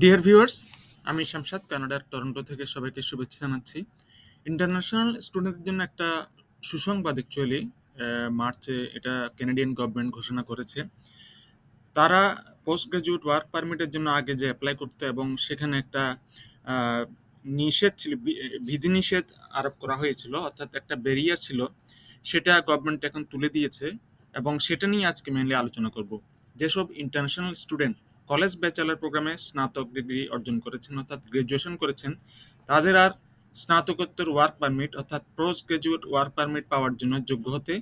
Dear viewers আমি শামশাদ কানাডার Toronto থেকে সবাইকে শুভেচ্ছা জানাচ্ছি। ইন্টারন্যাশনাল স্টুডেন্টদের জন্য একটা সুসংবাদ অ্যাকচুয়ালি মার্চে এটা কানাডিয়ান গভর্নমেন্ট ঘোষণা করেছে। তারা পোস্ট গ্রাজুয়েট ওয়ার্ক পারমিটের জন্য আগে যে অ্যাপ্লাই করতো এবং সেখানে একটা নিষেধ ছিল বিধিনিষেধ আরোপ করা হয়েছিল, অর্থাৎ একটা ব্যারিয়ার ছিল, সেটা গভর্নমেন্ট এখন তুলে দিয়েছে এবং সেটা নিয়ে আজকে মেনলি আলোচনা করব। যেসব ইন্টারন্যাশনাল স্টুডেন্ট কলেজ ব্যাচেলার প্রোগ্রামে স্নাতক ডিগ্রি অর্জন করেছেন, অর্থাৎ গ্রাজুয়েশন করেছেন। তাদের আর স্নাতকোত্তর ওয়ার্ক পারমিট অর্থাৎ পোস্ট গ্রাজুয়েট ওয়ার্ক পারমিট পাওয়ার জন্য যোগ্য হতে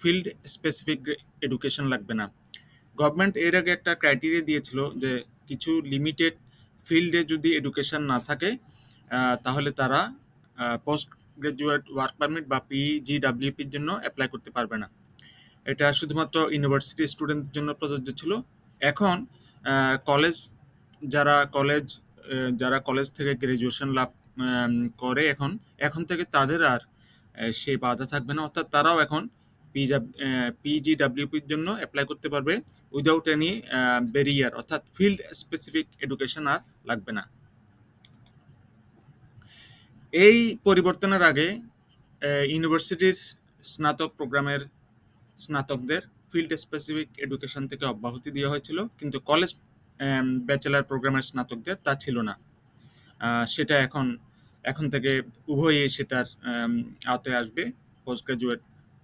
ফিল্ড স্পেসিফিক এডুকেশন লাগবে না। গভর্নমেন্ট এর আগে একটা ক্রাইটেরিয়া দিয়েছিল যে কিছু লিমিটেড ফিল্ডে যদি এডুকেশন না থাকে তাহলে তারা পোস্ট গ্রাজুয়েট ওয়ার্ক পারমিট বা পিজিডাব্লিউপির জন্য অ্যাপ্লাই করতে পারবে না। এটা শুধুমাত্র ইউনিভার্সিটি স্টুডেন্টদের জন্য প্রযোজ্য ছিল। এখন কলেজ যারা কলেজ যারা কলেজ থেকে গ্রাজুয়েশন লাভ করে এখন এখন থেকে তাদের আর সেই বাধা থাকবে না। অর্থাৎ তারাও এখন পিজি পিজিডাব্লিউপির জন্য অ্যাপ্লাই করতে পারবে উইদাউট এনি ব্যারিয়ার অর্থাৎ ফিল্ড স্পেসিফিক এডুকেশন আর লাগবে না। এই পরিবর্তনের আগে ইউনিভার্সিটির স্নাতক প্রোগ্রামের স্নাতকদের ফিল্ড স্পেসিফিক এডুকেশন থেকে অব্যাহতি দেওয়া হয়েছিল, কিন্তু কলেজ ব্যাচেলার প্রোগ্রামের স্নাতকদের তা ছিল না। সেটা এখন এখন থেকে উভয়ই সেটার আওতায় আসবে পোস্ট গ্রাজুয়েট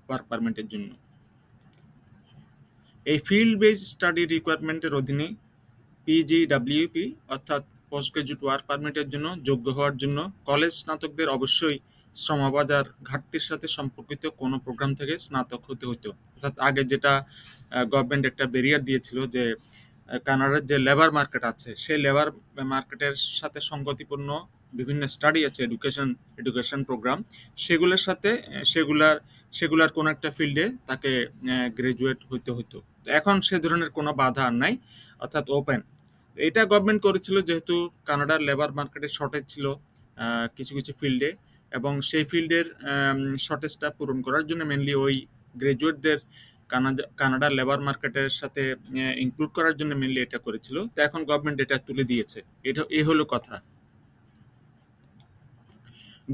ওয়ার্ক পারমিটের জন্য। এই ফিল্ড বেস স্টাডি রিকোয়ারমেন্টের অধীনে পিজিডাব্লিউপি অর্থাৎ পোস্ট গ্রাজুয়েট ওয়ার্ক পারমিটের জন্য যোগ্য হওয়ার জন্য কলেজ স্নাতকদের অবশ্যই শ্রমবাজার ঘাটতির সাথে সম্পর্কিত কোনো প্রোগ্রাম থেকে স্নাতক হতে হতো অর্থাৎ আগে যেটা গভর্নমেন্ট একটা ব্যারিয়ার দিয়েছিল যে কানাডার যে লেবার মার্কেট আছে, সেই লেবার মার্কেটের সাথে সঙ্গতিপূর্ণ বিভিন্ন স্টাডি আছে এডুকেশন এডুকেশন প্রোগ্রাম সেগুলোর সাথে, সেগুলার সেগুলার কোনো একটা ফিল্ডে তাকে গ্রাজুয়েট হইতে হতো এখন সে ধরনের কোনো বাধা আর নাই, অর্থাৎ ওপেন এটা গভর্নমেন্ট করেছিল যেহেতু কানাডার লেবার মার্কেটে শর্টেজ ছিল কিছু কিছু ফিল্ডে এবং সেই ফিল্ডের শর্টেজটা পূরণ করার জন্য মেনলি ওই গ্রাজুয়েটদের কানাডা কানাডার লেবার মার্কেটের সাথে ইনক্লুড করার জন্য মেনলি এটা করেছিল। তো এখন গভর্নমেন্ট এটা তুলে দিয়েছে। এটা এই হলো কথা।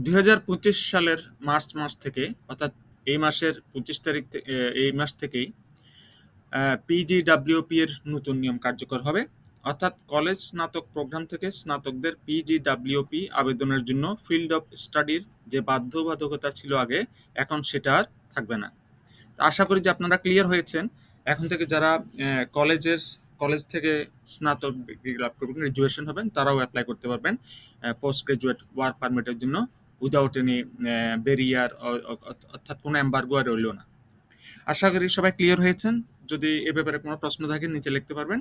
দু হাজার পঁচিশ সালের মার্চ মাস থেকে, অর্থাৎ এই মাসের পঁচিশ তারিখ এই মাস থেকেই পিজিডাব্লিউপি এর নতুন নিয়ম কার্যকর হবে। অর্থাৎ কলেজ স্নাতক প্রোগ্রাম থেকে স্নাতকদের পিজিডাব্লিউপি আবেদনের জন্য ফিল্ড অফ স্টাডির যে বাধ্যবাধকতা ছিল আগে, এখন সেটা আর থাকবে না। আশা করি যে আপনারা ক্লিয়ার হয়েছেন। এখন থেকে যারা কলেজের, কলেজ থেকে স্নাতক ডিগ্রি লাভ করবেন গ্রাজুয়েশন হবেন, তারাও অ্যাপ্লাই করতে পারবেন। পোস্ট গ্রাজুয়েট ওয়ার্ক পারমিটের জন্য উইদাউট এনি ব্যারিয়ার অর্থাৎ কোনো এম্বার্গো আর রইল না। আশা করি সবাই ক্লিয়ার হয়েছেন। যদি এ ব্যাপারে কোনো প্রশ্ন থাকে, নিচে লিখতে পারবেন।